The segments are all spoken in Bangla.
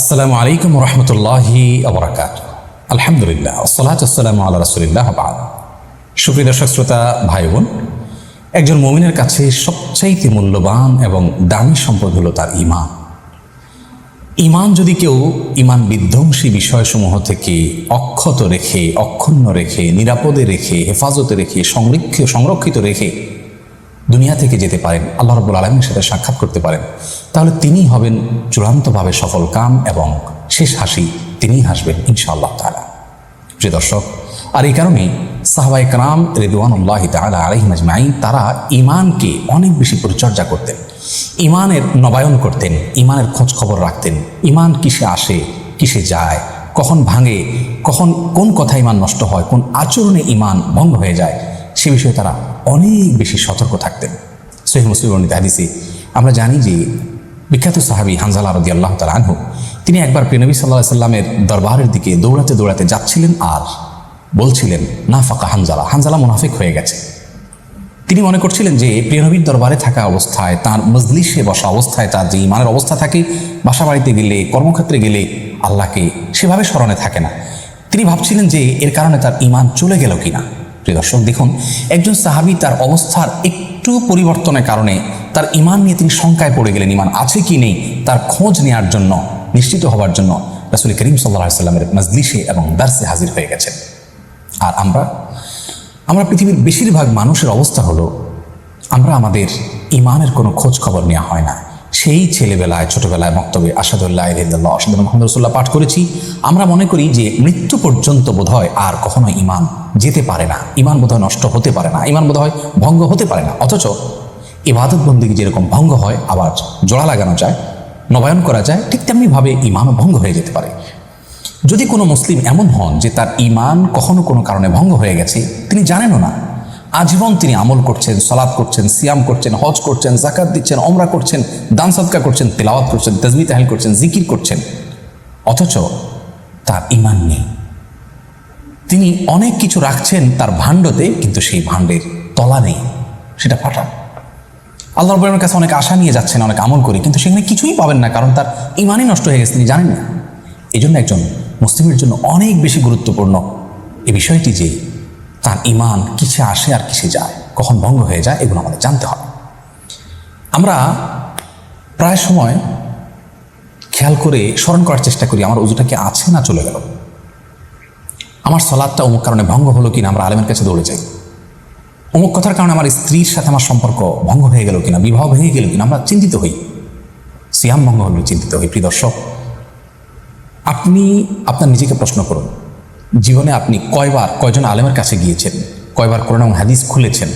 আসসালামু আলাইকুম রহমতুল্লাহি আবরাকাত আলহামদুলিল্লাহ, আসসালাত আসসালামু আল্লাহ রসুলিল্লাহ বাদ। সুপ্রিয় দর্শক, শ্রোতা ভাই বোন একজন মমিনের কাছে সবচাইতে মূল্যবান এবং দামি সম্পদ হলো তার ইমান ইমান যদি কেউ ইমান বিধ্বংসী বিষয়সমূহ থেকে অক্ষত রেখে, অক্ষুণ্ণ রেখে, নিরাপদে রেখে, হেফাজতে রেখে সংরক্ষ সংরক্ষিত রেখে দুনিয়া থেকে যেতে পারেন, আল্লাহ রব্বুল আলমীর সাথে সাক্ষাৎ করতে পারেন। তাহলে তিনি হবেন চূড়ান্তভাবে সফল কাম এবং শেষ হাসি তিনিই হাসবেন ইনশাআল্লাহ তালা প্রিয় দর্শক, আর এই কারণেই সাহবাই কালাম রেদুয়ানুল্লাহ তালা আলহিম আজমাই তারা ইমানকে অনেক বেশি পরিচর্যা করতেন। ইমানের নবায়ন করতেন ইমানের খোঁজ খবর রাখতেন। ইমান কিসে আসে, কিসে যায়, কখন ভাঙে, কখন কোন কথা ইমান নষ্ট হয়, কোন আচরণে ইমান ভঙ্গ হয়ে যায়, সে বিষয়ে তারা অনেক বেশি সতর্ক থাকতেন। সহি মুসলিম হাদিসে আমরা জানি যে বিখ্যাত সাহাবি হানজালা রদি আল্লাহ তাল আনহু, তিনি একবার প্রেনবী সাল্লাহ সাল্লামের দরবারের দিকে দৌড়াতে দৌড়াতে যাচ্ছিলেন আর বলছিলেন না ফাঁকা হানজালা হানজালা মুনাফিক হয়ে গেছে। তিনি মনে করছিলেন যে প্রিয়নবীর দরবারে থাকা অবস্থায়, তার মজলিসে বসা অবস্থায়, তার যে ইমানের অবস্থা থাকে বাসা বাড়িতে গেলে, কর্মক্ষেত্রে গেলে আল্লাহকে সেভাবে স্মরণে থাকে না। তিনি ভাবছিলেন যে এর কারণে তার ইমান চলে গেল কিনা। প্রিয় দর্শক, দেখুন, একজন সাহাবি তার অবস্থার একটু পরিবর্তনের কারণে তার ইমান নিয়ে তিনি শঙ্কায় পড়ে গেলেন ইমান আছে কি নেই, তার খোঁজ নেওয়ার জন্য, নিশ্চিত হওয়ার জন্য রাসুল করিম সাল্লাহ সাল্লামের মজলিসে এবং দার্সে হাজির হয়ে গেছেন। আর আমরা আমরা পৃথিবীর বেশিরভাগ মানুষের অবস্থা হলো, আমরা আমাদের ইমানের কোনো খোঁজ খবর নেওয়া হয় না। সেই ছেলেবেলায়, ছোটবেলায় মক্তবে আসাদুল্লাহ আসাদ মোহাম্মদ রসুল্লাহ পাঠ করেছি। আমরা মনে করি যে মৃত্যু পর্যন্ত বোধহয় আর কখনো ইমান যেতে পারে না। ইমান বোধহয় নষ্ট হতে পারে না। ইমান বোধহয় ভঙ্গ হতে পারে না। অথচ ইবাদত বন্দিকে যেরকম ভঙ্গ হয়, আবার জোড়া লাগানো যায়, নবায়ন করা যায়, ঠিক তেমনিভাবে ইমানও ভঙ্গ হয়ে যেতে পারে। যদি কোনো মুসলিম এমন হন যে তার ইমান কখনো কোনো কারণে ভঙ্গ হয়ে গেছে, তিনি জানেনও না। আজীবন তিনি আমল করছেন, সলাপ করছেন, সিয়াম করছেন, হজ করছেন জাকাত দিচ্ছেন অমরা করছেন, দান সদকা করছেন, তেলাওয়াত করছেন তজমি তাহিল করছেন, জিকির করছেন। অথচ তার ইমান নেই। তিনি অনেক কিছু রাখছেন তার ভাণ্ডতে, কিন্তু সেই ভাণ্ডের তলা নেই, সেটা ফাটা। আল্লাহ রবের কাছে অনেক আশা নিয়ে যাচ্ছেন, অনেক আমল করি, কিন্তু সেখানে কিছুই পাবেন না, কারণ তার ইমানই নষ্ট হয়ে গেছে, তিনি জানেন না। এই জন্য একজন মুসলিমের জন্য অনেক বেশি গুরুত্বপূর্ণ এই বিষয়টি যে তার ইমান কিসে আসে আর কিসে যায়, কখন ভঙ্গ হয়ে যায়, এগুলো আমাদের জানতে হবে। আমরা প্রায় সময় খেয়াল করে স্মরণ করার চেষ্টা করি, আমার উজুটা কি আছে না চলে গেল। আমার সলাদটা অমুক কারণে ভঙ্গ হলো কিনা, আমরা আলেমের কাছে দৌড়ে যাই। অমুক কথার কারণে আমার স্ত্রীর সাথে আমার সম্পর্ক ভঙ্গ হয়ে গেল কিনা, বিবাহ ভেঙে গেল কিনা, আমরা চিন্তিত হই। সিয়াম ভঙ্গ হলে চিন্তিত হই, প্রিয় দর্শক। আপনি আপনার নিজেকে প্রশ্ন করুন জীবনে আপনি কয়বার, কয়জন আলেমের কাছে গিয়েছেন? কয়বার কোরআন এবং হাদিস খুলেছেন?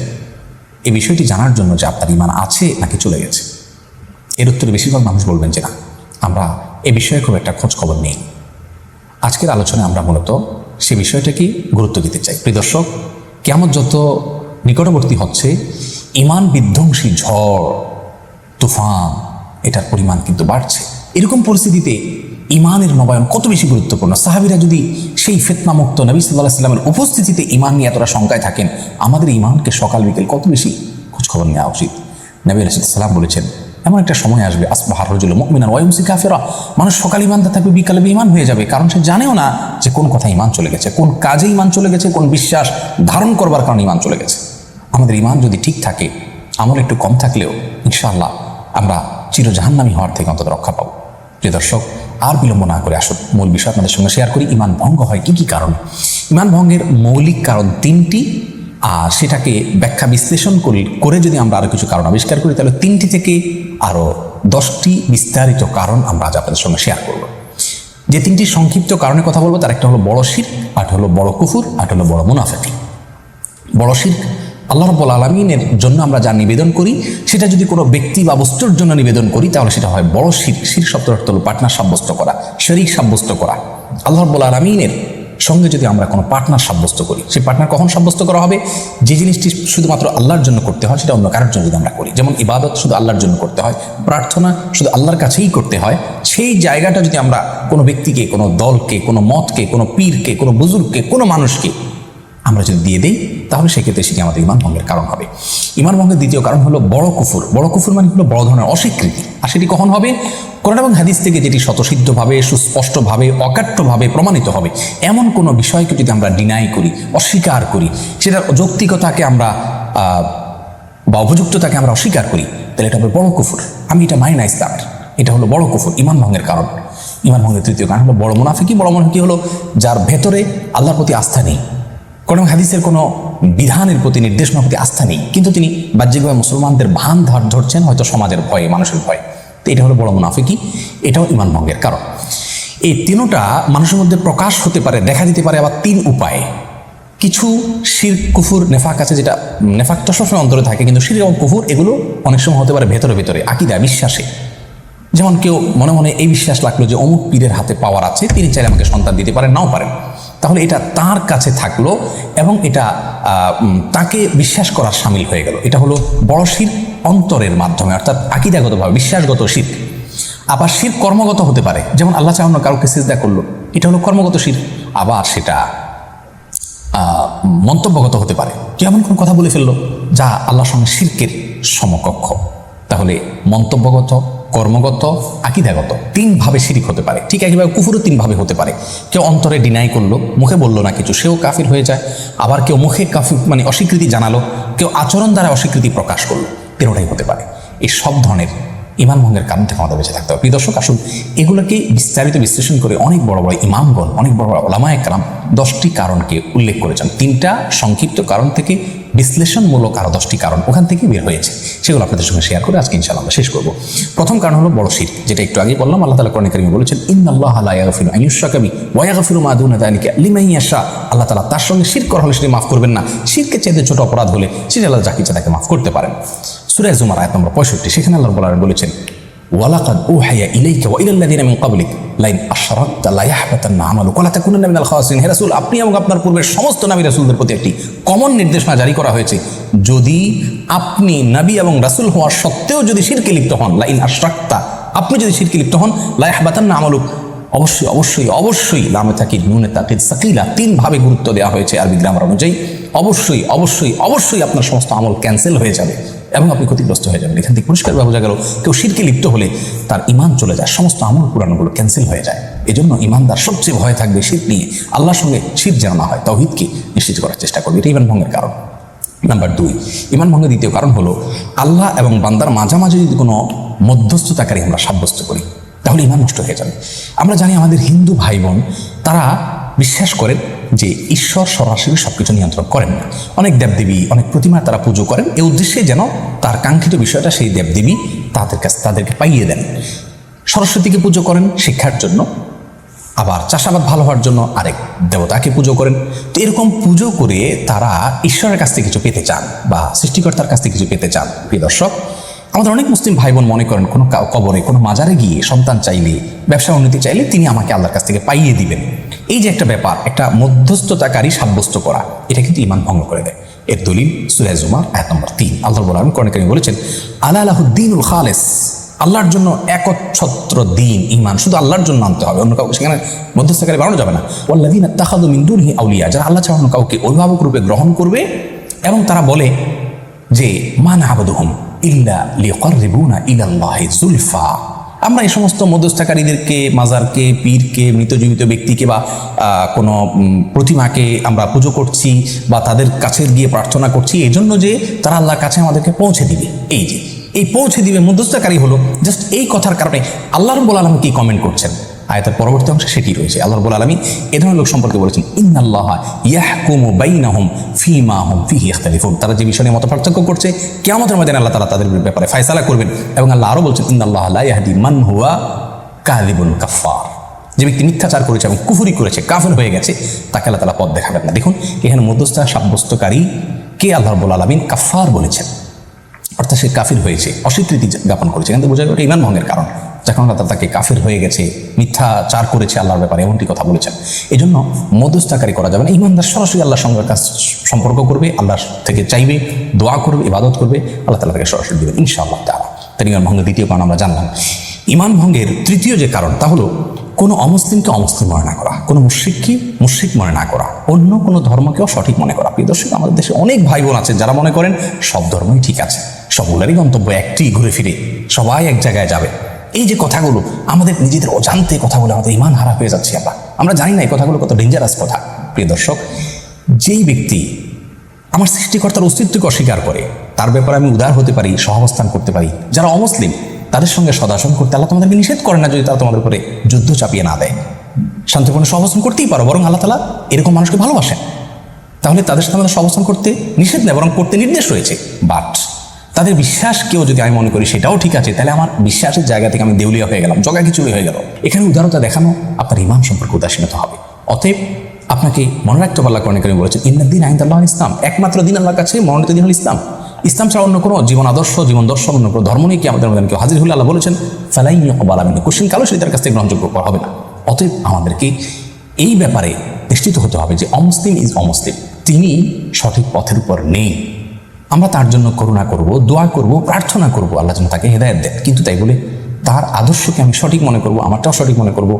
এই বিষয়টি জানার জন্য যে আপনার ইমান আছে নাকি চলে গেছে? এর উত্তরে বেশিরভাগ মানুষ বলবেন যে না। আমরা এ বিষয়ে খুব একটা খোঁজ খবর নেই। আজকের আলোচনায় আমরা মূলত সে বিষয়টাকেই গুরুত্ব দিতে চাই। দর্শক কেমন যত নিকটবর্তী হচ্ছে ইমান বিধ্বংসী ঝড়, তুফান, এটার পরিমাণ কিন্তু বাড়ছে। এরকম পরিস্থিতিতে ইমানের নবায়ন কত বেশি গুরুত্বপূর্ণ? সাহাবিরা যদি সেই ফেতনামুক্ত নবী সাল্লাহ সাল্লামের উপস্থিতিতে ইমান নিয়ে এতটা শঙ্কায় থাকেন, আমাদের ইমানকে সকাল বিকেল কত বেশি খোঁজখবর নেওয়া উচিত? নবী আলাইসাল্লাম বলেছেন, এমন একটা সময় আসবে, আসবাহার রজুল মুমিনান ওয়াইমসি কাফেরা। মানুষ সকাল ইমানটা থাকবে, বিকালে ইমান হয়ে যাবে, কারণ সে জানেও না যে কোন কথা ইমান চলে গেছে, কোন কাজে ইমান চলে গেছে, কোন বিশ্বাস ধারণ করবার কারণে ইমান চলে গেছে। আমাদের ইমান যদি ঠিক থাকে, আমল একটু কম থাকলেও, ইনশাআল্লাহ আমরা চিরজাহান্নামী হওয়ার থেকে অন্তত রক্ষা পাবো। প্রিয় দর্শক, আর বিলম্ব না করে আসুন। মূল বিষয় আপনাদের সঙ্গে শেয়ার করি। ইমান ভঙ্গ হয় কি কি কারণে? ইমান ভঙ্গের মৌলিক কারণ তিনটি, আর সেটাকে ব্যাখ্যা বিশ্লেষণ করি, করে যদি আমরা আরও কিছু কারণ আবিষ্কার করি, তাহলে তিনটি থেকে আরও দশটি বিস্তারিত কারণ আমরা আজ আপনাদের সঙ্গে শেয়ার করব। যে তিনটি সংক্ষিপ্ত কারণে কথা বলব, তার একটা হলো বড় শির আর হলো বড় কুফুর, আর হলো বড় মুনাফেকি। বড় শির আল্লাহ রব্বুল আলমিনের জন্য আমরা যা নিবেদন করি, সেটা যদি কোনো ব্যক্তি বা বস্তুর জন্য নিবেদন করি, তাহলে সেটা হয় বড় শির শির শব্দ অর্থ হলো পার্টনার সাব্যস্ত করা শরিক সাব্যস্ত করা। আল্লাহ রব্বুল আলমিনের সঙ্গে যদি আমরা কোনো পার্টনার সাব্যস্ত করি, সেই পার্টনার কখন সাব্যস্ত করা হবে? যে জিনিসটি শুধুমাত্র আল্লাহর জন্য করতে হয়, সেটা অন্য কারোর জন্য যদি আমরা করি। যেমন ইবাদত শুধু আল্লাহর জন্য করতে হয়, প্রার্থনা শুধু আল্লাহর কাছেই করতে হয়, সেই জায়গাটা যদি আমরা কোনো ব্যক্তিকে, কোনো দলকে, কোনো মতকে, কোনো পীরকে, কোনো বুজুর্গকে, কোনো মানুষকে আমরা যদি দিয়ে দিই, তাহলে সেক্ষেত্রে সেটি আমাদের ইমান ভঙ্গের কারণ হবে। ইমান ভঙ্গের দ্বিতীয় কারণ হলো বড় কুফুর। বড় কুফুর মানে হলো বড় ধরনের অস্বীকৃতি। আর সেটি কখন হবে? কোরআন এবং হাদিস থেকে যেটি স্বতসিদ্ধভাবে, সুস্পষ্টভাবে, অকাট্যভাবে প্রমাণিত হবে। এমন কোনো বিষয়কে যদি আমরা ডিনাই করি, অস্বীকার করি, সেটার যৌক্তিকতাকে আমরা বা উপযুক্ততাকে আমরা অস্বীকার করি, তাহলে এটা হবে বড় কুফুর। আমি এটা মানি না ইসলামের। এটা হলো বড় কুফুর, ইমান ভঙ্গের কারণ। ইমান ভঙ্গের তৃতীয় কারণ হলো বড় মুনাফিকি বড় মুনাফিকি হলো যার ভেতরে আল্লাহর প্রতি আস্থা নেই। কোনো হাদিসের কোনো বিধানের প্রতি নির্দেশনার প্রতি আস্থা নেই। কিন্তু তিনি বাহ্যিকভাবে মুসলমানদের ভান ধার ধরছেন, হয়তো সমাজের ভয়ে, মানুষের ভয়ে। তো এটা হলো বড় মুনাফিকি, এটাও ইমান ভঙ্গের কারণ। এই তিনোটা মানুষের মধ্যে প্রকাশ হতে পারে, দেখা দিতে পারে আবার তিন উপায়ে। কিছু শির, কুফুর, নেফাক আছে যেটা নেফাকটা সবসময় অন্তরে থাকে, কিন্তু শির এবং কুফুর এগুলো অনেক সময় হতে পারে ভেতরে ভেতরে, আকিদা, বিশ্বাসে। যেমন কেউ মনে মনে এই বিশ্বাস লাগল যে অমুক পীরের হাতে পাওয়ার আছে, তিনি চাইলে আমাকে সন্তান দিতে পারেন, নাও পারেন। তাহলে এটা তার কাছে থাকল এবং এটা তাকে বিশ্বাস করার সামিল হয়ে গেল। এটা হলো বড় শির অন্তরের মাধ্যমে, অর্থাৎ আকিদাগতভাবে, বিশ্বাসগত শির। আবার শির কর্মগত হতে পারে। যেমন আল্লাহ চাহন কাউকে সিজদা করল, এটা হলো কর্মগত শির। আবার সেটা মন্তব্যগত হতে পারে। এমন কোনো কথা বলে ফেলল, যা আল্লাহর সঙ্গে শির্কের সমকক্ষ। তাহলে মন্তব্যগত কর্মগত, আকিদাগত। তিনভাবে শিরিক হতে পারে। ঠিক একইভাবে কুফুরও তিনভাবে হতে পারে। কেউ অন্তরে ডিনাই করল, মুখে বলল না কিছু, সেও কাফির হয়ে যায়। আবার কেউ মুখে কাফির মানে অস্বীকৃতি জানালো, কেউ আচরণ দ্বারা অস্বীকৃতি প্রকাশ করল তেরোটাই হতে পারে। এই সব ধরনের ইমান ভঙ্গের কারণ থেকে আমাদের বেঁচে থাকতে হবে। প্রিয় দর্শক, আসুন এগুলোকে বিস্তারিত বিশ্লেষণ করে অনেক বড় বড় ইমামগণ, অনেক বড় বড় ওলামায় কালাম দশটি কারণকে উল্লেখ করেছেন। তিনটা সংক্ষিপ্ত কারণ থেকে বিশ্লেষণমূলক আরও দশটি কারণ ওখান থেকে বের হয়েছে। সেগুলো আপনাদের সঙ্গে শেয়ার করে আজকে ইনশাআল্লাহ শেষ করব। প্রথম কারণ হলো বড় শির, যেটা একটু আগে বললাম, আল্লাহ তালা কোরআন কারিমে বলেছেন, ইন্নাল্লাহ লা ইয়াগফিরু আন ইউশরাকা বি ওয়া ইয়াগফিরু মা দুনা যালিকা লিমান ইয়াশা। আল্লাহ তালা তার সঙ্গে শির করা হলে সেটি মাফ করবেন না। শিরকে চাইতে ছোট অপরাধ হলে সেটা আল্লাহ যাকে তাকে মাফ করতে পারেন। সূরা জুমার আয়াত নম্বর 65 সেখানে আল্লাহ আলামিন বলেছেন, ওয়ালাকাদ উহাইয়া ইলাইকা ওয়া ইলাল লাযিনা মিন ক্বাবলিক, লাইন আশরাকতা লা ইয়াহবাতান্না আমালুকা ওয়া লা তাকুনান্না মিনাল খাসিরিন হে রাসূল, আপনি এবং আপনার পূর্বের সমস্ত নবী রাসূলদের প্রতি একটি কমন নির্দেশনা জারি করা হয়েছে। যদি আপনি নবী এবং রাসূল হওয়ার সত্ত্বেও যদি শিরকে লিপ্ত হন, লাইন আশরাকতা, আপনি যদি শিরকে লিপ্ত হন, লা ইয়াহবাতান্না আমালুক, অবশ্যই অবশ্যই অবশ্যই লামে তাকিদ নুনে তাকিদ সাকিলা তিনভাবে গুরুত্ব দেওয়া হয়েছে আরবি গ্রামার অনুযায়ী। অবশ্যই অবশ্যই অবশ্যই আপনার সমস্ত আমল ক্যান্সেল হয়ে যাবে। এবং আপনি ক্ষতিগ্রস্ত হয়ে যাবেন। এখান থেকে পরিষ্কার বোঝা গেল, কেউ শিরকে লিপ্ত হলে তার ইমান চলে যায়, সমস্ত আমল পুরানোগুলো ক্যান্সেল হয়ে যায়। এজন্য ইমানদার সবচেয়ে ভয় থাকবে শির নিয়ে। আল্লাহর সঙ্গে শির যেন না হয় তৌহিদকে নিশ্চিত করার চেষ্টা করবে। এটা ইমান ভঙ্গের কারণ। নাম্বার দুই ইমান ভঙ্গের দ্বিতীয় কারণ হলো, আল্লাহ এবং বান্দার মাঝামাঝি যদি কোনো মধ্যস্থতাকারী আমরা সাব্যস্ত করি, তাহলে ইমান নষ্ট হয়ে যাবে। আমরা জানি আমাদের হিন্দু ভাই বোন তারা বিশ্বাস করেন যে ঈশ্বর সরাসরি সব কিছু নিয়ন্ত্রণ করেন। না অনেক দেবদেবী, অনেক প্রতিমা তারা পুজো করেন। এই উদ্দেশ্যে যেন তার কাঙ্ক্ষিত বিষয়টা সেই দেবদেবী তাদের কাছে, তাদেরকে পাইয়ে দেন। সরস্বতীকে পুজো করেন শিক্ষার জন্য, আবার চাষাবাদ ভালো হওয়ার জন্য আরেক দেবতাকে পুজো করেন। তো এরকম পুজো করে তারা ঈশ্বরের কাছ থেকে কিছু পেতে চান বা সৃষ্টিকর্তার কাছ থেকে কিছু পেতে চান, প্রিয় দর্শক। আমাদের অনেক মুসলিম ভাই বোন মনে করেন, কোনো কবরে, কোনো মাজারে গিয়ে সন্তান চাইলে ব্যবসা উন্নতি চাইলে তিনি আমাকে আল্লাহর কাছ থেকে পাইয়ে দিবেন। এই যে একটা ব্যাপার, একটা মধ্যস্থতাকারী সাব্যস্ত করা, এটা কিন্তু ইমান ভঙ্গ করে দেয়। এর দলিল সুরাজ জুমার এক নম্বর তিন। আল্লাহ বলে আমি কোরআন কারিমে বলেছেন আল্লাহ আলাহুদ্দিনুল খালেস আল্লাহর জন্য একচ্ছত্র দিন ইমান শুধু আল্লাহর জন্য আনতে হবে। অন্য কাউকে সেখানে মধ্যস্থকারী বানানো যাবে না। ওয়াল্লাদিন তাহাদু মিন্দুরহি আউলিয়া যারা আল্লাহ ছাড়া কাউকে অভিভাবক রূপে গ্রহণ করবে এবং তারা বলে যে মান আবদুহুম ইল্লা লিকরিবুনা ইলাল্লাহি জুলফা আমরা এই সমস্ত মধ্যস্থাকারীদেরকে, মাজারকে, পীরকে মৃত জীবিত ব্যক্তিকে বা কোনো প্রতিমাকে আমরা পুজো করছি বা তাদের কাছে গিয়ে প্রার্থনা করছি এই জন্য যে তারা আল্লাহর কাছে আমাদেরকে পৌঁছে দিবে। এই যে এই পৌঁছে দিবে মধ্যস্থকারী হলো জাস্ট এই কথার কারণে। আল্লাহ রব্বুল আলম কি কমেন্ট করছেন? আয়তের পরবর্তী অংশে সেটি রয়েছে। আল্লাহ রব্বুল আলমী এ ধরনের লোক সম্পর্কে বলেছেন, ইন্নাল্লাহ ইয়াহকুমু বাইনাহুম ফিমা হুম ফিহি ইখতালিফুন। তারা যে বিষয় নিয়ে মত পার্থক্য করছে, কিয়ামতের মধ্যে আল্লাহ তাআলা তাদের ব্যাপারে ফয়সালা করবেন। এবং আল্লাহ আরও বলছেন, ইন্নাল্লাহ লা ইয়াহদি মান হুয়া কাযিবুল কাফফার। যে ব্যক্তি মিথ্যাচার করেছে এবং কুফুরি করেছে, কাফের হয়ে গেছে, তাকে আল্লাহ তালা পথ দেখাবেন না। দেখুন, এখানে মধ্যস্থা সাব্যস্তকারী কে আল্লাহ রব্বুল আলমিন কাফার বলেছেন? অর্থাৎ সে কাফির হয়েছে, অস্বীকৃতি জ্ঞাপন করেছে। কিন্তু বোঝা গেল ইমান ভঙ্গের কারণ। যখন আল্লাহ তাকে কাফির হয়ে গেছে, মিথ্যাচার করেছে আল্লাহর ব্যাপারে, এমনটি কথা বলেছেন। এই জন্য মধ্যস্থাকারী করা যাবে না। ইমানদার সরাসরি আল্লাহর সঙ্গে কাজ সম্পর্ক করবে, আল্লাহর থেকে চাইবে, দোয়া করবে, ইবাদত করবে, আল্লাহ তালা তাকে সরাসরি দেবেন, ইনশাআল্লাহ তারা তার ইমান ভঙ্গের দ্বিতীয় কারণ আমরা জানলাম। ইমান ভঙ্গের তৃতীয় যে কারণ, তা হলো কোনো অমুসলিমকে অমুসলিম মনে না করা, কোনো মুশ্রিককে মুশ্রিক মনে না করা, অন্য কোনো ধর্মকেও সঠিক মনে করা। প্রিয় দর্শক, আমাদের দেশে অনেক ভাই বোন আছে যারা মনে করেন সব ধর্মই ঠিক আছে। সবগুলোরই গন্তব্য একটি, ঘুরে ফিরে। সবাই এক জায়গায় যাবে। এই যে কথাগুলো, আমাদের নিজেদের অজান্তে কথা বলে আমাদের ইমান হারা হয়ে যাচ্ছে আমরা। আমরা জানি না এই কথাগুলো কত ডেঞ্জারাস কথা। প্রিয় দর্শক, যেই ব্যক্তি আমার সৃষ্টিকর্তার অস্তিত্বকে অস্বীকার করে, তার ব্যাপারে আমি উদার হতে পারি, সহাবস্থান করতে পারি। যারা অমুসলিম, তাদের সঙ্গে সদাসন করতে আল্লাহ তোমাদেরকে নিষেধ করে না যদি তারা তোমাদের উপরে যুদ্ধ চাপিয়ে না দেয়। শান্তিপূর্ণ সহাবস্থান করতেই পারো, বরং আল্লাহ তালা এরকম মানুষকে ভালোবাসেন। তাহলে তাদের সাথে আমাদের সহাবস্থান করতে নিষেধ নেই, বরং করতে নির্দেশ রয়েছে। বাট তাদের বিশ্বাস কেউ যদি আমি মনে করি সেটাও ঠিক আছে, তাহলে আমার বিশ্বাসের জায়গা থেকে আমি দেউলিয়া হয়ে গেলাম, জগা খিচুড়ি হয়ে গেল। এখানে উদারতা দেখানো আপনার ইমান সম্পর্কে উদাসীনতা হবে। অতএব আপনাকে মনে রাখতে পারলা কোরআন করিম বলেছেন ইন্দিন আইন আল্লাহ ইসলাম। একমাত্র দিন আল্লাহর কাছে মনোনীত দিন হল ইসলাম। ইসলাম ছাড়া অন্য কোনো জীবন আদর্শ, জীবন দর্শন, অন্য কোনো ধর্ম নিয়ে কি আমাদের মধ্যে? কেউ হাজির হলে আল্লাহ বলেছেন ফালাই বালামিন কোশ্চিন কালো সেই তার কাছ থেকে গ্রহণযোগ্য করা হবে না। অতএব আমাদেরকে এই ব্যাপারে নিশ্চিত হতে হবে যে অমুসলিম ইজ অমুসলিম। তিনি সঠিক পথের উপর নেই। আমরা তার জন্য করুণা করব, দোয়া করব, প্রার্থনা করব, আল্লাহ যেন তাকে হেদায়ত দেন। কিন্তু তাই বলে তার আদর্শকে আমি সঠিক মনে করব, আমারটাও সঠিক মনে করব,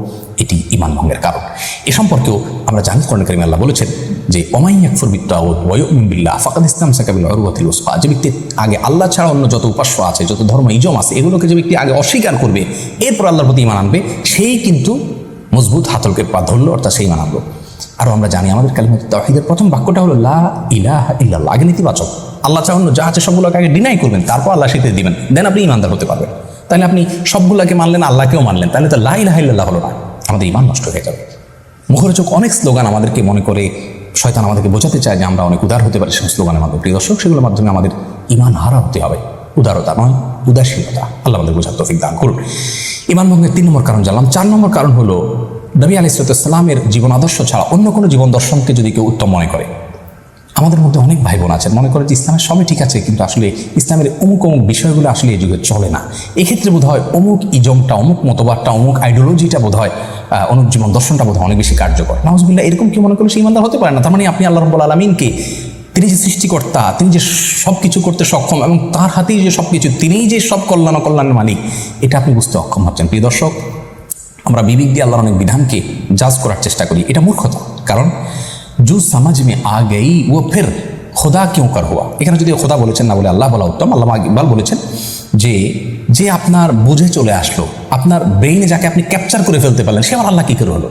এটি ইমান ভঙ্গের কারণ। এ সম্পর্কেও আমরা জানি, কোরআন করিম আল্লাহ বলেছেন যে, ওমাই আকফর বিল্লাহ, ফাকাদ ইসলাম সাকাবিল অরুয়াতিল উসফা যে ব্যক্তি আগে আল্লাহ ছাড়া অন্য যত উপাস্য আছে, যত ধর্ম ইজম আছে, এগুলোকে যে ব্যক্তি আগে অস্বীকার করবে, এরপর আল্লাহর প্রতি ইমান আনবে, সেই কিন্তু মজবুত হাতলকে পা ধরলো, অর্থাৎ সেই ইমান আনলো। আরও আমরা জানি, আমাদের কালিমত তাহিদের প্রথম বাক্যটা হলো, লা ইলাহা ইল্লাল্লাহ আগে নেতিবাচক। আল্লাহ চাহ যা আছে সবগুলোকে আগে ডিনাই করবেন, তারপর আল্লাহ সেতে দিবেন। দেন আপনি ইমানদার হতে পারবেন। তাহলে আপনি সবগুলোকে মানলেন, আল্লাহকেও মানলেন, তাহলে তো লা ইলাহা ইল্লাল্লাহ হলো না। আমাদের ইমান নষ্ট হয়ে যাবে। মুখরোচক অনেক স্লোগান আমাদেরকে মনে করে শয়তান আমাদেরকে বোঝাতে চায় যে আমরা অনেক উদার হতে পারি। সেই স্লোগানের মাধ্যমে প্রিয় দর্শক, সেগুলোর মাধ্যমে আমাদের ইমান হারা হতে হবে। উদারতা নয়, উদাসীনতা। আল্লাহ আমাদের বোঝার তৌফিক দান করুন। ইমান ভঙ্গের তিন নম্বর কারণ জানলাম। চার নম্বর কারণ হলো, নবী আলিসালামের জীবন আদর্শ ছাড়া অন্য কোনো জীবন দর্শনকে যদি কেউ উত্তম মনে করে আমাদের মধ্যে অনেক ভাই বোন আছেন। মনে করে যে ইসলামের সবই ঠিক আছে, কিন্তু আসলে ইসলামের অমুক অমুক বিষয়গুলো আসলে এই যুগে চলে না। এক্ষেত্রে বোধ হয় অমুক ইজমটা, অমুক মতবাদটা, অমুক আইডিওলজিটা বোধ হয় অমুক জীবন দর্শনটা বোধ হয় অনেক বেশি কার্যকর। নাউজবিল্লাহ, এরকম কি মনে করলে সেই ইমানদার হতে পারে না। তার মানে আপনি আল্লাহ রব্বুল আলমিনকে, তিনি যে সৃষ্টিকর্তা, তিনি যে সব কিছু করতে সক্ষম, এবং তার হাতেই যে সব কিছু তিনিই যে সব কল্যাণ অকল্যাণের মালিক, এটা আপনি বুঝতে অক্ষম হচ্ছেন। প্রিয় দর্শক, আমরা বিবেক দিয়ে আল্লাহর অনেক বিধানকে জাজ করার চেষ্টা করি। এটা মূর্খতা। কারণ জু সমাজ মে আ গেই ও ফের খোদা কেউ কর হুয়া এখানে যদি খোদা বলেছেন না বলে আল্লাহ বলা উত্তম আল্লাহ ইকবাল বলেছেন যে যে আপনার বুঝে চলে আসলো আপনার ব্রেইনে যাকে আপনি ক্যাপচার করে ফেলতে পারলেন সে আমার আল্লাহ কী করে হলো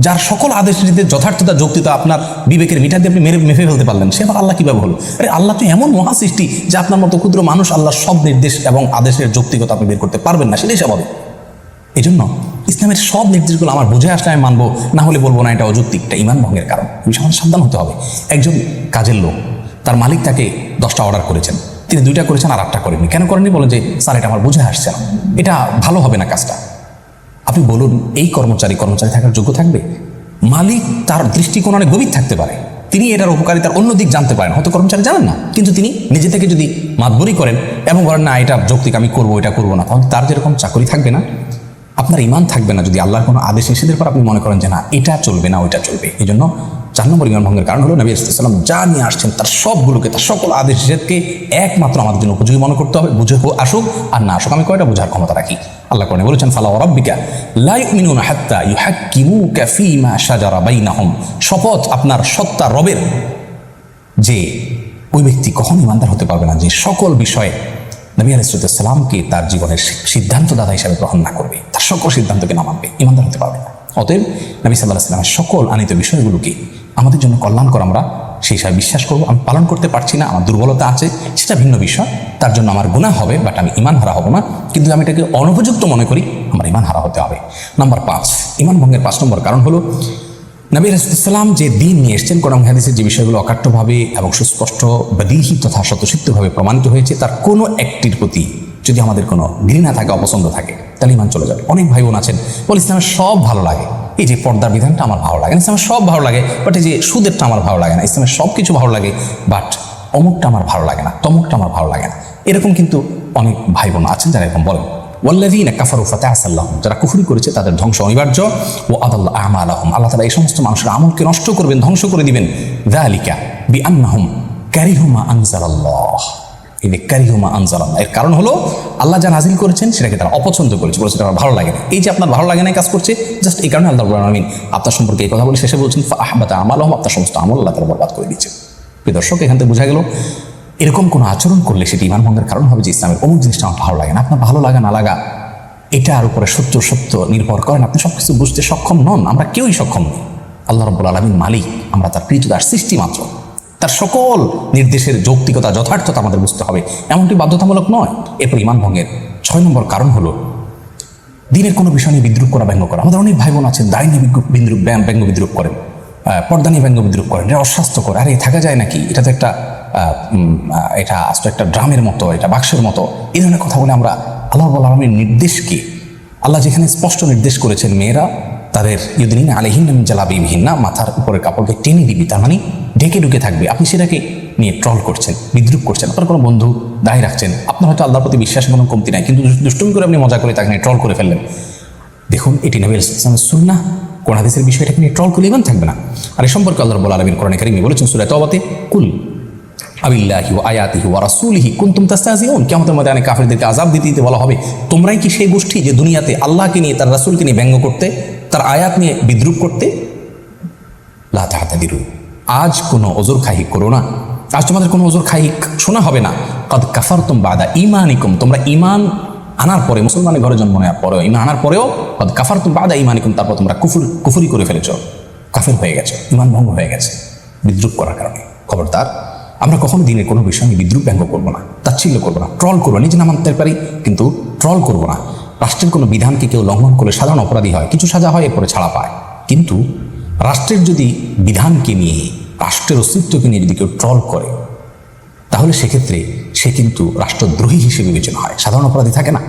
যার সকল আদেশ নীতিতে যথার্থতা যৌক্তিকতা আপনার বিবেকের মিটার দিয়ে আপনি মেরে মেফে ফেলতে পারলেন সে আবার আল্লাহ কীভাবে হলো? আরে আল্লাহ তো এমন মহা সৃষ্টি যে আপনার মতো ক্ষুদ্র মানুষ আল্লাহর সব নির্দেশ এবং আদেশের যৌক্তিকতা আপনি বের করতে পারবেন না, সেটাই স্বাভাবিক। এই জন্য ইসলামের সব নির্দেশগুলো আমার বুঝে আসলে আমি মানবো, না হলে বলব না, এটা অযৌক্তিক, এটা ইমান ভঙ্গের কারণ। বিষয় সাবধান হতে হবে। একজন কাজের লোক, তার মালিক তাকে দশটা অর্ডার করেছেন। তিনি দুইটা করেছেন আর আটটা করেননি। কেন করেননি? বলেন যে, স্যার, এটা আমার বুঝে আসছে না। এটা ভালো হবে না কাজটা। আপনি বলুন, এই কর্মচারী কর্মচারী থাকার যোগ্য থাকবে? মালিক তার দৃষ্টিকোণ অনেক গভীর থাকতে পারে। তিনি এটার উপকারিতার অন্য দিক জানতে পারেন। হয়তো কর্মচারী জানেন না। কিন্তু তিনি নিজে থেকে যদি মাতবরি করেন এবং বলেন, না, এটা যৌক্তিক, আমি করব, এটা করব না। তার যেরকম চাকরি থাকবে না আপনার ইমান থাকবে না যদি আল্লাহর কোনো আদেশ নিষেধের পর আপনি মনে করেন যে না, এটা চলবে না, ওইটা চলবে। এই জন্য চার নম্বর ইমান ভঙ্গের কারণ হলো নবী সাল্লাম যা নিয়ে আসছেন, তার সবগুলোকে, তার সকল আদেশ নিষেধকে একমাত্র আমাদের জন্য উপযোগী মনে করতে হবে। বুঝে আসুক, আর না আসুক, আমি কয়টা বোঝার ক্ষমতা রাখি? আল্লাহ কোরআনে বলেছেন, ফালা রাব্বিকা লা ইউমিনুনা হাত্তা ইউ ইউহাক্কিমুকা ফীমা শাজারা বাইনাহুম। শপথ আপনার সত্তা রবের, যে ওই ব্যক্তি কখন ইমানদার হতে পারবে না, যে সকল বিষয়ে নবী আলাইসালামকে তার জীবনের সিদ্ধান্তদাতা হিসাবে গ্রহণ না করবে। তার সকল সিদ্ধান্তকে না মানবে, ইমানদার হতে পারবে না। অতএব নবী সাল্লাহ সাল্লামের সকল আনিত বিষয়গুলোকে আমাদের জন্য কল্যাণকর আমরা? সেই হিসাবে বিশ্বাস করব। আমি পালন করতে পারছি না, আমার দুর্বলতা আছে, সেটা ভিন্ন বিষয়। তার জন্য আমার গুণা হবে বাট আমি ইমান হারা হব না। কিন্তু আমি এটাকে অনুপযুক্ত মনে করি, আমার ইমান হারা হতে হবে। নাম্বার পাঁচ, ইমান ভঙ্গের পাঁচ নম্বর কারণ হলো, নবী রসুলাম যে দিন নিয়ে এসছেন, কোরআন হাদিসের যে বিষয়গুলো অকাট্যভাবে এবং সুস্পষ্ট, বদিহি তথা স্বতঃসিদ্ধভাবে প্রমাণিত হয়েছে, তার কোনো একটির প্রতি যদি আমাদের কোনো ঘৃণা থাকে, অপছন্দ থাকে তাহলে ইমান চলে যাবে। অনেক ভাই বোন আছেন। বলে, ইসলামের সব ভালো লাগে। এই যে পর্দার বিধানটা আমার ভালো লাগে না, ইসলামের সব ভালো লাগে বাট এই যে সুদেরটা আমার ভালো লাগে না, ইসলামের সব কিছু ভালো লাগে বাট অমুকটা আমার ভালো লাগে না, তমুকটা আমার ভালো লাগে না। এরকম কিন্তু অনেক ভাই বোন আছেন যারা এরকম বলেন। ওয়াল্লাদিন কাফারু ফাতাহাসাল্লাহম যারা কুফরি করেছে, তাদের ধ্বংস অনিবার্য। ও আদাল্লাহ আমালাহম আল্লাহ তালা এই সমস্ত মানুষের আমলকে নষ্ট করবেন, ধ্বংস করে দিবেন। দালিকা বি আন্নাহুম ক্যারিহুমা আনজালাল্লাহ এই ক্যারিহুমা আনজালাল্লাহ। এর কারণ হলো, আল্লাহ যা নাজিল করেছেন সেটাকে তারা অপছন্দ করেছে, বলেছে আমার ভালো লাগে না। এই যে আপনার ভালো লাগে না কাজ করছে, জাস্ট এই কারণে আল্লাহ আমিন আপনার সম্পর্কে এই কথা বলে শেষে বলছেন আহবাতা আমালহম আপনার সমস্ত আমল আল্লাহ তারা বরবাদ করে দিচ্ছে প্রিয় দর্শক, এখান থেকে বোঝা গেল, এরকম কোনো আচরণ করলে সেটি ইমান ভঙ্গের কারণ হবে যে ইসলামের অমুক জিনিসটা আমার ভালো লাগে না, আপনার ভালো লাগা না লাগা এটার উপরে সত্য সত্য নির্ভর করেন আপনি সব কিছু বুঝতে সক্ষম নন, আমরা কেউই সক্ষম নই। আল্লাহ রব্বুল আলমিন মালিক, আমরা তার কৃতদার সৃষ্টি মাত্র। তার সকল নির্দেশের যৌক্তিকতা, যথার্থতা আমাদের বুঝতে হবে। এমনটি বাধ্যতামূলক নয়। এরপর ইমান ভঙ্গের ছয় নম্বর কারণ হলো, দিনের কোনো বিষয় নিয়ে বিদ্রুপ করা, ব্যঙ্গ করা। আমাদের অনেক ভাই বোন আছেন দায় নিয়ে বিদ্রুপ- ব্যঙ্গ বিদ্রুপ করেন পর্দা নিয়ে ব্যঙ্গ বিদ্রুপ করেন। এটা অস্বাস্থ্যকর। আরে থাকা যায় নাকি? এটা তো একটা এটা আস্ত একটা ড্রামের মতো, এটা বাক্সের মতো। এই ধরনের কথা বলে আমরা আল্লাহ আলমের নির্দেশকে, আল্লাহ যেখানে স্পষ্ট নির্দেশ করেছেন, মেয়েরা তাদের ইউদিন আলহিন জালাবিহীন না মাথার উপরে কাপড়কে টেনে দিবি। তার মানে ঢেকে ঢুকে থাকবে। আপনি সেটাকে নিয়ে ট্রল করছেন, বিদ্রুপ করছেন, আপনার কোনো বন্ধু দায় রাখছেন, আপনার হয়তো আল্লাহর প্রতি বিশ্বাস কোনো কমতি নাই, কিন্তু দুষ্টুমি করে আপনি মজা করে তাকে নিয়ে ট্রল করে ফেললেন। দেখুন, এটি নবী ইসলামের সুন্না কোন হাদিসের বিষয়টাকে নিয়ে ট্রল করলে ইমান থাকবে না। আর এই সম্পর্কে আল্লাহ রব্বুল আলমিন কোরআন কারিমি বলেছেন, সুরা তবাতে কুল আবিল্লাহি ও আয়াতিহি ওয়া রাসূলিহি কুনতুম তাস্তাহজিউন। কিয়ামতের মধ্যে অনেক কাফিরদেরকে আযাব দিতে দিতে বলা হবে, তোমরাই কি সেই গোষ্ঠী যে দুনিয়াতে আল্লাহকে নিয়ে, তার রাসূলকে নিয়ে ব্যঙ্গ করতে, তার আয়াত নিয়ে বিদ্রুপ করতে? লা তাহতাদিরু আজ কোনো ওজোর খাহিক করো না। আজ তোমাদের কোনো ওজোর খাহিক শোনা হবে না। কদ কাফারতুম বাদা ইমানিকুম তোমরা ইমান আনার পরে, মুসলমানের ঘরে জন্ম নেওয়ার পরেও ইমান আনার পরেও কদ কাফারতুম বাদা ইমানিকুম তারপর তোমরা কুফুর, কুফুরি করে ফেলেছ। কাফের হয়ে গেছে ইমান ভঙ্গ হয়ে গেছে। বিদ্রুপ করার কারণে। খবরদার, আমরা কখনো দিনের কোনো বিষয় নিয়ে বিদ্রুপ ব্যঙ্গ করব না, তাচ্ছিল্য করব না, ট্রল করব। নিজে না মানতে পারি, কিন্তু ট্রল করব না। রাষ্ট্রের কোনো বিধানকে কেউ লঙ্ঘন করলে সাধারণ অপরাধী হয়, কিছু সাজা হয়, এরপরে ছাড়া পায়। কিন্তু রাষ্ট্রের যদি বিধানকে নিয়ে রাষ্ট্রের অস্তিত্বকে নিয়ে যদি কেউ ট্রল করে, তাহলে সেক্ষেত্রে সে কিন্তু রাষ্ট্রদ্রোহী হিসেবে বিবেচনা হয়। সাধারণ অপরাধী থাকে না।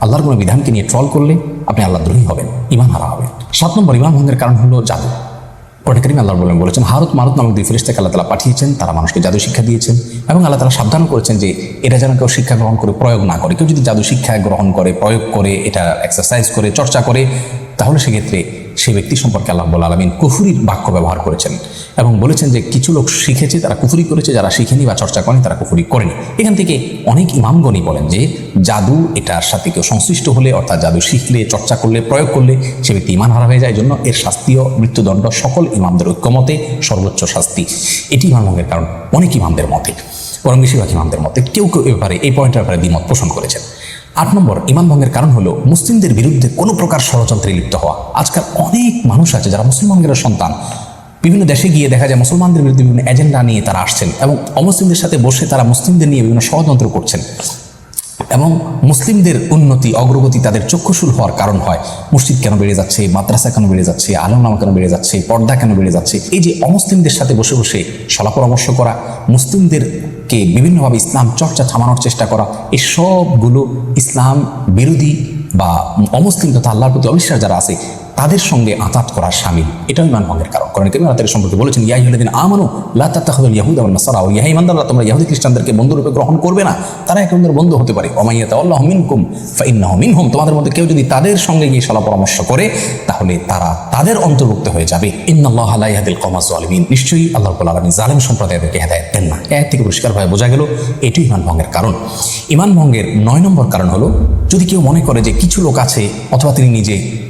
আল্লাহর কোনো বিধানকে নিয়ে ট্রল করলে আপনি আল্লাহদ্রোহী হবেন, ইমান হারা হবেন। সাত নম্বর ইমান ভঙ্গের কারণ হলো জাদু। কোরআন কারীমে আল্লাহ বলেন, বলেছেন, হারত মারত নামক দুই ফেরিস্তাকে আল্লাহ তালা পাঠিয়েছেন, তারা মানুষকে জাদু শিক্ষা দিয়েছেন এবং আল্লাহ তালা সাবধান করেছেন যে এটা যেন কেউ শিক্ষা গ্রহণ করে, প্রয়োগ না করে। কেউ যদি জাদু শিক্ষা গ্রহণ করে, প্রয়োগ করে, এটা এক্সারসাইজ করে, চর্চা করে, তাহলে সেক্ষেত্রে সে ব্যক্তি সম্পর্কে আল্লাহ বল আলমিন কুফুরির বাক্য ব্যবহার করেছেন এবং বলেছেন যে কিছু লোক শিখেছে, তারা কুফুরি করেছে, যারা শিখেনি বা চর্চা করেনি, তারা কুফুরি করেনি। এখান থেকে অনেক ইমামগণই বলেন যে জাদু এটার সাথে কেউ সংশ্লিষ্ট হলে, অর্থাৎ জাদু শিখলে, চর্চা করলে, প্রয়োগ করলে সে ব্যক্তি ইমান হারা হয়ে যায়। জন্য এর শাস্তিও মৃত্যুদণ্ড সকল ইমামদের ঐক্যমতে সর্বোচ্চ শাস্তি। এটি ইমান ভঙ্গের কারণ, অনেক ইমামদের মতে, বরং বেশিরভাগ ইমামদের মতে। কেউ কেউ এ ব্যাপারে, এই পয়েন্টের ব্যাপারে দ্বিমত পোষণ করেছেন। আট নম্বর ইমান ভঙ্গের কারণ হলো মুসলিমদের বিরুদ্ধে কোনো প্রকার ষড়যন্ত্রে লিপ্ত হওয়া। আজকাল অনেক মানুষ আছে যারা মুসলমানদের সন্তান। বিভিন্ন দেশে গিয়ে দেখা যায় মুসলমানদের বিরুদ্ধে বিভিন্ন এজেন্ডা নিয়ে তারা আসছেন এবং অমুসলিমদের সাথে বসে তারা মুসলিমদের নিয়ে বিভিন্ন ষড়যন্ত্র করছেন। এবং মুসলিমদের উন্নতি, অগ্রগতি তাদের চক্ষুশূল হওয়ার কারণ হয়। মসজিদ কেন বেড়ে যাচ্ছে? মাদ্রাসা কেন বেড়ে যাচ্ছে? আলমনামা কেন বেড়ে যাচ্ছে? পর্দা কেন বেড়ে যাচ্ছে? এই যে অমুসলিমদের সাথে বসে বসে সলা পরামর্শ করা, মুসলিমদেরকে বিভিন্নভাবে ইসলাম চর্চা থামানোর চেষ্টা করা, এই সবগুলো ইসলাম বিরোধী বা অমুসলিম তথা আল্লাহর প্রতি অবিশ্বাস যারা আছে তাদের সঙ্গে আতাত করার সামিল। এটাও ইমান ভঙ্গের কারণ। কারণ কেন তাদের সম্পর্কে বলেছেন ইয়াই হলেদিন আমানো লাতাহুল ইয়াহুদ নাসারা ও ইয়াহি ইমানদাল্লাহ তোমরা ইয়াহুদি খ্রিস্টানদেরকে বন্ধুরূপে গ্রহণ করবে না। তারা এক বন্ধু হতে পারে। অমাইয়াত আল্লাহ মিনকুম ফাইন্নাহ মিনহুম। তোমাদের মধ্যে কেউ যদি তাদের সঙ্গে গিয়ে সলা পরামর্শ করে, তাহলে তারা তাদের অন্তর্ভুক্ত হয়ে যাবে। ইন্নাল্লাহ আলা ইয়াহদিল কওমা যালিমিন। নিশ্চয়ই আল্লাহ আলামিন জালেম সম্প্রদায়দেরকে হেদায়েত দেন না। এর থেকে পরিষ্কারভাবে বোঝা গেল, এটি ইমান ভঙ্গের কারণ। ইমান ভঙ্গের নয় নম্বর কারণ হলো, যদি কেউ মনে করে যে কিছু লোক আছে, অথবা তিনি নিজে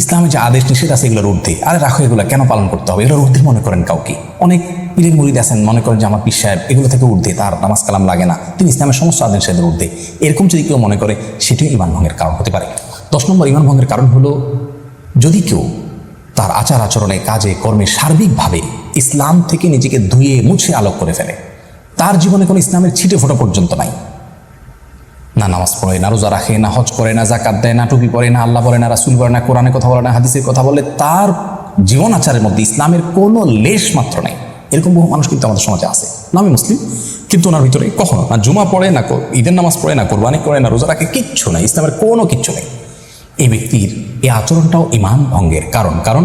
ইসলামের যে আদেশ নিষেধ আছে এগুলোর ঊর্ধ্বে, আরে রাখো এগুলো, কেন পালন করতে হবে? এগুলোর ঊর্ধ্বে মনে করেন কাউকে। অনেক পীরের মুরিদ আছেন, মনে করেন যে আমার পীর সাহেব এগুলো থেকে ঊর্ধ্বে, তার নামাজ কালাম লাগে না। তিনি ইসলামের সমস্ত আদেশ নিষেধের ঊর্ধ্বে। এরকম যদি কেউ মনে করে, সেটিও ইমান ভঙ্গের কারণ হতে পারে। দশ নম্বর ইমান ভঙ্গের কারণ হলো, যদি কেউ তার আচার আচরণে, কাজে, কর্মে সার্বিকভাবে ইসলাম থেকে নিজেকে ধুয়ে মুছে আলোক করে ফেলে, তার জীবনে কোনো ইসলামের ছিটে ফোটা পর্যন্ত নাই। না নামাজ পড়ে না, রোজা রাখে না, হজ করে না জাকাত দেয় না, টুপি পরে না, আল্লাহ বলে না, রাসুল বলে না কোরআনে কথা বলে না, হাদিসের কথা বলে, তার জীবন আচারের মধ্যে ইসলামের কোনো লেশ মাত্র নেই। এরকম বহু মানুষ কিন্তু আমাদের সমাজে আছে। নামে মুসলিম, কিন্তু ওনার ভিতরে কখনো না জুমা পড়ে, না ঈদের নামাজ পড়ে, না কোরবানি করে, না রোজা রাখে, কিচ্ছু নেই, ইসলামের কোনো কিচ্ছু নেই। এই ব্যক্তির এই আচরণটাও ইমান ভঙ্গের কারণ। কারণ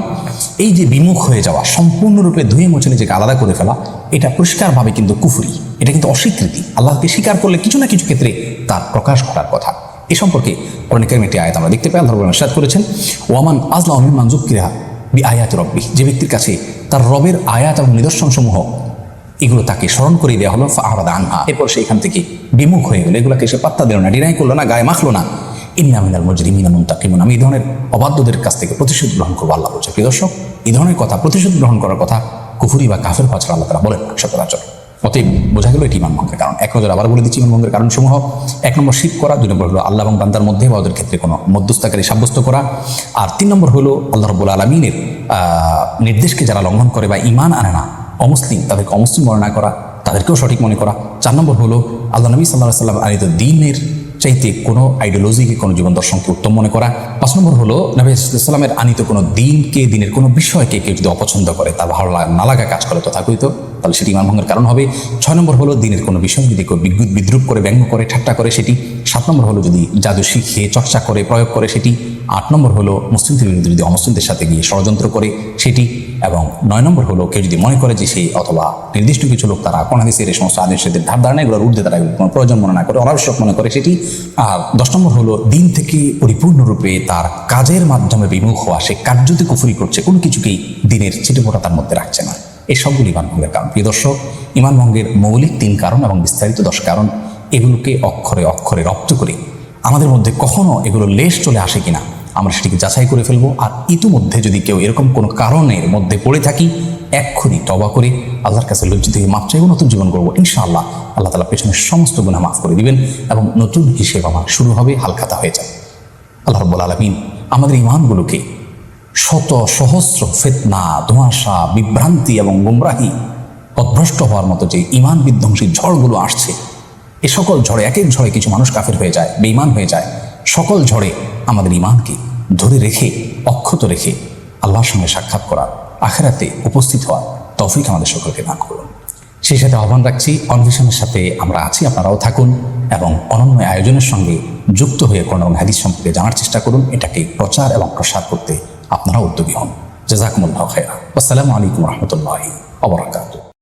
এই যে বিমুখ হয়ে যাওয়া, সম্পূর্ণরূপে ধুয়ে মুছে নিজেকে আলাদা করে ফেলা, এটা পরিষ্কারভাবে কিন্তু কুফুরি, এটা কিন্তু অস্বীকৃতি। আল্লাহকে স্বীকার করলে কিছু না কিছু ক্ষেত্রে তার প্রকাশ ঘটার কথা। এ সম্পর্কে অনেকের একটি আয়াত আমরা দেখতে পাই আল্লাহ আলামিন করেছেন, ওয়ামান আজলা অমিমান জুকিরা বি আয়াত রব্বি যে ব্যক্তির কাছে তার রবের আয়াত এবং নিদর্শনসমূহ, এগুলো তাকে স্মরণ করে দেওয়া হলো ফাহাদা আনহা। এরপর সে এখান থেকে বিমুখ হয়ে গেলো। এগুলোকে সে পাত্তা দিল না, ডিনাই করল না, গায়ে মাখলো না। ইন্না মিনাল মজরিমিনা মুনতাকিমুন আমি এই ধরনের অবাধ্যদের কাছ থেকে প্রতিশোধ গ্রহণ করব আল্লাহ বলছে প্রিয় দর্শক, এই ধরনের কথা প্রতিশোধ গ্রহণ করার কথা কুফুরি বা কাফের ছাড়া আল্লাহ তারা বলেন সচরাচর। অতএব বোঝা গেল এটি ইমান ভঙ্গের কারণ। এক নজর আবার বলে দিচ্ছি ইমান ভঙ্গের কারণসমূহ। এক নম্বর শিব করা, দুই নম্বর হলো আল্লাহ এবং বান্দার মধ্যে বা ওদের ক্ষেত্রে কোনো মধ্যস্থাকারী সাব্যস্ত করা। আর তিন নম্বর হলো আল্লাহ রব্বুল আলমিনের নির্দেশকে যারা লঙ্ঘন করে বা ইমান আনে না, অমুসলিম, তাদেরকে অমুসলিম বর্ণনা করা, তাদেরকেও সঠিক মনে করা। চার নম্বর হলো আল্লাহ নবী সাল্লাহ সাল্লাম আনিত দিনের চাইতে কোনো আইডিওলজিকে কোনো জীবন দর্শনকে উত্তম মনে করা। পাঁচ নম্বর হলো নবী ইসলামের আনিত কোনো দিনকে দিনের কোনো বিষয়কে কেউ যদি অপছন্দ করে, তা ভালো না লাগা কাজ করে তথাকথিত। তাহলে সেটি ইমান ভঙ্গের কারণ হবে। ছয় নম্বর হলো দিনের কোনো বিষয় যদি কেউ বিদ্যুৎ বিদ্রুপ করে, ব্যঙ্গ করে, ঠাট্টা করে সেটি। সাত নম্বর হলো যদি জাদু শিখে চর্চা করে, প্রয়োগ করে সেটি। আট নম্বর হলো মুসলিমদের বিরুদ্ধে যদি অমুসলিমদের সাথে গিয়ে ষড়যন্ত্র করে সেটি। এবং নয় নম্বর হলো কেউ যদি মনে করে যে সেই অথবা নির্দিষ্ট কিছু লোক তারা কোন হাদিসের এই সমস্ত আদেশের ধার ধারণা এগুলোর ঊর্ধ্বে তারা কোনো প্রয়োজন মনে না করে, অনাবশ্যক মনে করে সেটি। আর দশ নম্বর হলো দিন থেকে পরিপূর্ণরূপে তার কাজের মাধ্যমে বিমুখ হওয়া, সে কার্যতে কুফুরি করছে, কোনো কিছুকেই দিনের ছিটেফোঁটা তার মধ্যে রাখছে না। এই সবগুলি ইমান ভঙ্গের কারণ। প্রিয় দর্শক ইমান ভঙ্গের মৌলিক তিন কারণ এবং বিস্তারিত দশ কারণ, এগুলোকে অক্ষরে অক্ষরে রপ্ত করে আমাদের মধ্যে কখনো এগুলো লেশ চলে আসে কিনা, আমরা সেটিকে যাচাই করে ফেলব। আর ইতিমধ্যে যদি কেউ এরকম কোনো কারণের মধ্যে পড়ে থাকি, এক্ষুনি তবা করে আল্লাহর কাছে লজ্জিত হয়ে মাপ চাইব, নতুন জীবন করব ইনশাআল্লাহ আল্লাহ তালা পেছনের সমস্ত গুণা মাফ করে দিবেন এবং নতুন হিসেব আমার শুরু হবে, হালখাতা হয়ে যাবে। আল্লাহ রব্বুল আলমিন আমাদের ইমানগুলোকে শত সহস্র ফেতনা, ধোঁয়াশা, বিভ্রান্তি এবং গুমরাহি পথভ্রষ্ট হওয়ার মতো যে ইমান বিধ্বংসী ঝড়গুলো আসছে, এ সকল ঝড়ে, এক এক ঝড়ে কিছু মানুষ কাফের হয়ে যায়, বেঈমান হয়ে যায়। সকল ঝড়ে আমাদের ইমানকে ধরে রেখে, অক্ষত রেখে আল্লাহর সঙ্গে সাক্ষাৎ করা, আখেরাতে উপস্থিত হওয়ার তৌফিক আমাদের সকলকে দান করুন। সেই সাথে আহ্বান রাখছি অনভিশনের সাথে আমরা আছি, আপনারাও থাকুন এবং অনন্য আয়োজনের সঙ্গে যুক্ত হয়ে কোনো হাদিস সম্পর্কে জানার চেষ্টা করুন। এটাকে প্রচার এবং প্রসার করতে আপনারা উদ্যোগী হন জাজাকুমুল্লাহ খেয়া আসসালামু আলাইকুম রহমতুল্লাহ অবরাকাত